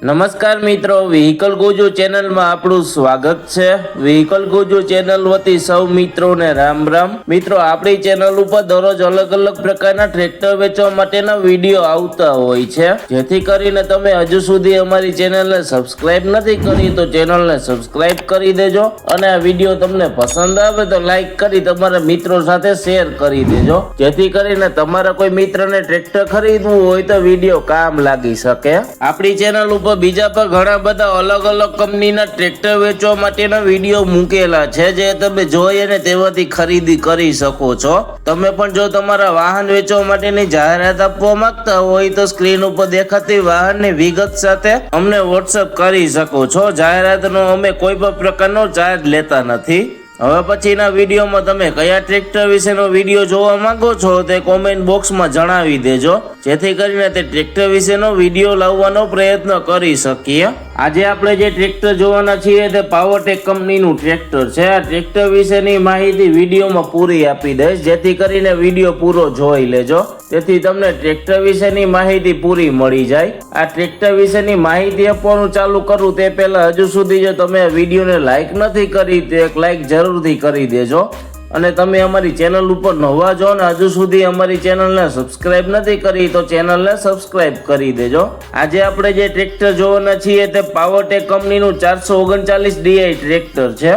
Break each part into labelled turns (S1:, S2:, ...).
S1: નમસ્કાર મિત્રો વ્હીકલ ગોજો ચેનલમાં આપણું સ્વાગત છે. વ્હીકલ ગોજો ચેનલ વતી સૌ મિત્રોને રામ રામ. મિત્રો, આપણી ચેનલ ઉપર દરરોજ અલગ અલગ પ્રકારના ટ્રેક્ટર વેચવા માટેના વીડિયો આવતા હોય છે. જેથી કરીને તમે હજુ સુધી અમારી ચેનલને સબસ્ક્રાઇબ નથી કરી તો ચેનલને સબસ્ક્રાઇબ કરી દેજો અને આ વીડિયો તમને પસંદ આવે તો લાઈક કરી તમારા મિત્રો સાથે શેર કરી દેજો. જેથી કરીને તમારા કોઈ મિત્રને ટ્રેક્ટર ખરીદવું હોય તો વીડિયો કામ લાગી શકે. આપણી ચેનલ ઉપર બીજા પર ઘણા બધા અલગ અલગ કંપનીના ટ્રેક્ટર વેચવા માટેના વીડિયો મૂકેલા છે, જે તમે જોઈ અને તેમાંથી ખરીદી કરી શકો છો. તમે પણ જો તમારા વાહન વેચવા માટેની જાહેરાત આપવા માંગતા હોય તો સ્ક્રીન ઉપર દેખાતી વાહનની વિગત સાથે અમને વોટ્સઅપ કરી શકો છો. જાહેરાતનો અમે કોઈ પણ પ્રકારનો ચાર્જ લેતા નથી. હવે પછીના વિડીયોમાં તમે કયા ટ્રેક્ટર વિશેનો વીડિયો જોવા માંગો છો તે કોમેન્ટ બોક્સમાં જણાવી દેજો. જેથી કરીને તે ટ્રેક્ટર વિશેનો વીડિયો લાવવાનો પ્રયત્ન કરી શકીએ. આજે આપણે જે ટ્રેક્ટર જોવાના છીએ તે પાવરટેક કંપનીનું ટ્રેક્ટર છે. આ ટ્રેક્ટર વિશેની માહિતી વિડીયોમાં પૂરી આપી દઈશ. જેથી કરીને વીડિયો પૂરો જોઈ લેજો. તેથી તમને ટ્રેક્ટર વિશેની માહિતી પૂરી મળી જાય. આ ટ્રેક્ટર વિશેની માહિતી આપવાનું ચાલુ કરું તે પહેલા હજુ સુધી જો તમે વિડીયોને લાઈક નથી કરી તો એક લાઈક જરૂરથી કરી દેજો. અને તમે અમારી ચેનલ ઉપર નવા જો ને હજુ સુધી અમારી ચેનલને સબસ્ક્રાઇબ નથી કરી, તો ચેનલને સબસ્ક્રાઇબ કરી દેજો. આજે આપણે જે ટ્રેક્ટર જોવાના છીએ તે પાવરટેક કંપનીનું ચારસો ઓગણચાલીસ ડીઆઈ ટ્રેક્ટર છે.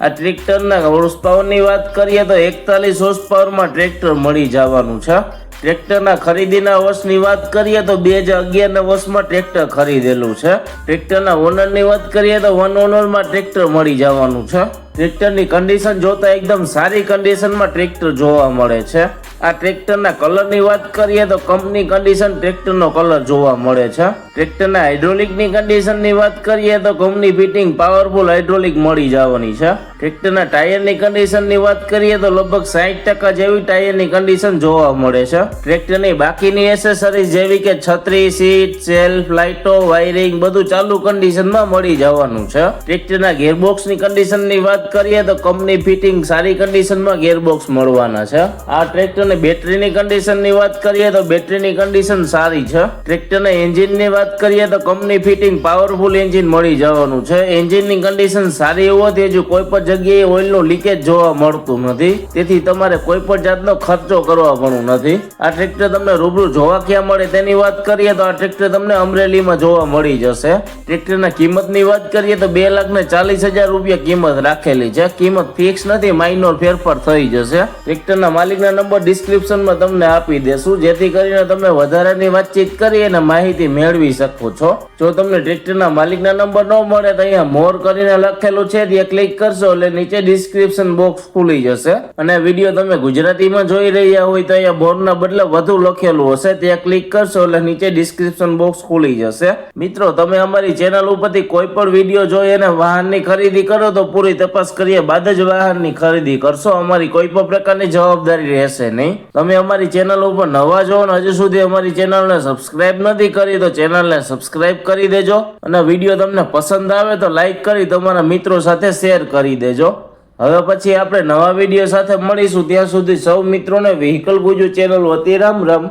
S1: આ ટ્રેક્ટરના હોર્સ પાવરની વાત કરીએ તો એકતાલીસ હોર્સ પાવરમાં ટ્રેક્ટર મળી જવાનું છે. ટ્રેક્ટરના ખરીદીના વર્ષની વાત કરીએ તો બે હજાર અગિયારના વર્ષમાં ટ્રેક્ટર ખરીદેલું છે. ટ્રેક્ટરના ઓનરની વાત કરીએ તો વન ઓનરમાં ટ્રેક્ટર મળી જવાનું છે. ટ્રેક્ટરની કન્ડિશન જોતા એકદમ સારી કન્ડિશનમાં ટ્રેક્ટર જોવા મળે છે. આ ટ્રેક્ટરના કલરની વાત કરીએ તો કંપની કન્ડિશન ટ્રેક્ટરનો કલર જોવા મળે છે. ટ્રેક્ટરના હાઇડ્રોલિકની કન્ડિશનની વાત કરીએ તો કંપની ફિટિંગ પાવરફુલ હાઇડ્રોલિક મળી જવાની છે. ટ્રેક્ટરના ટાયરની કન્ડિશનની વાત કરીએ તો લગભગ સાઠ ટકા જેવી ટાયરની કન્ડિશન જોવા મળે છે. ટ્રેક્ટરની બાકીની એસેસરીઝ જેવી કે છત્રી સીટ સેલ્ફ લાઇટો વાયરિંગ બધું ચાલુ કન્ડિશનમાં મળી જવાનું છે. ટ્રેક્ટરના ગેરબોક્સની કન્ડિશનની વાત કરીએ તો કંપની ફિટિંગ સારી કન્ડિશનમાં ગેરબોક્સ મળવાના છે. આ ટ્રેક્ટરની બેટરીની કન્ડિશનની વાત કરીએ તો બેટરીની કન્ડિશન સારી છે. ટ્રેક્ટરના એન્જિનની વાત કરીએ તો કંપની ફિટિંગ પાવરફુલ એન્જિન મળી જવાનું છે. એન્જિનની કન્ડિશન સારી હોવાથી હજુ કોઈ પણ જગ્યાએ ઓઇલનું લીકેજ જોવા મળતું નથી. તેથી તમારે કોઈ પણ જાતનો ખર્ચો કરવા પણ નથી. આ ટ્રેક્ટર તમને રૂબરૂ જોવા ક્યાં મળે તેની વાત કરીએ તો આ ટ્રેક્ટર તમને અમરેલીમાં જોવા મળી જશે. ટ્રેક્ટરના કિંમતની વાત કરીએ તો બે લાખ ને ચાલીસ હજાર રૂપિયા કિંમત રાખેલી છે. કિંમત ફિક્સ નથી માઇનોર ફેરફાર થઈ જશે. ટ્રેક્ટરના માલિકના નંબર ડિસ્ક્રિપ્શનમાં તમને આપી દેશું. જેથી કરીને તમે વધારાની વાતચીત કરી અને માહિતી મેળવી શકો છો. જો તમને ટ્રેક્ટરના માલિકના નંબર ન મળે તો અહીંયા મોર કરીને લખેલું છે. ત્યાં ક્લિક કરશો એટલે નીચે ડિસ્ક્રિપ્શન બોક્સ ખુલી જશે. અને વીડિયો તમે ગુજરાતીમાં જોઈ રહ્યા હોય તો અહીંયા બોર્ડના બદલે વધુ લખેલું હશે. ત્યાં ક્લિક કરશો એટલે નીચે ડિસ્ક્રિપ્શન બોક્સ ખુલી જશે. મિત્રો, તમે અમારી ચેનલ ઉપરથી કોઈ પણ વીડિયો જોઈ અને વાહનની ખરીદી કરો તો પૂરી તપાસ કરીએ. બાદ જ વાહનની ખરીદી કરશો. અમારી કોઈ પણ પ્રકારની જવાબદારી રહેશે નહીં. તમે અમારી ચેનલ ઉપર નવા જો અને હજુ સુધી અમારી ચેનલને સબસ્ક્રાઇબ નથી કરી તો ચેનલને સબસ્ક્રાઇબ કરી દેજો. અને વીડિયો તમને પસંદ આવે તો લાઈક કરી તમારા મિત્રો સાથે શેર કરી દેજો. હવે પછી આપણે નવા વીડિયો સાથે મળીશું. ત્યાં સુધી સૌ મિત્રોને વ્હીકલ ગુજુ ચેનલ વતી રામ રામ.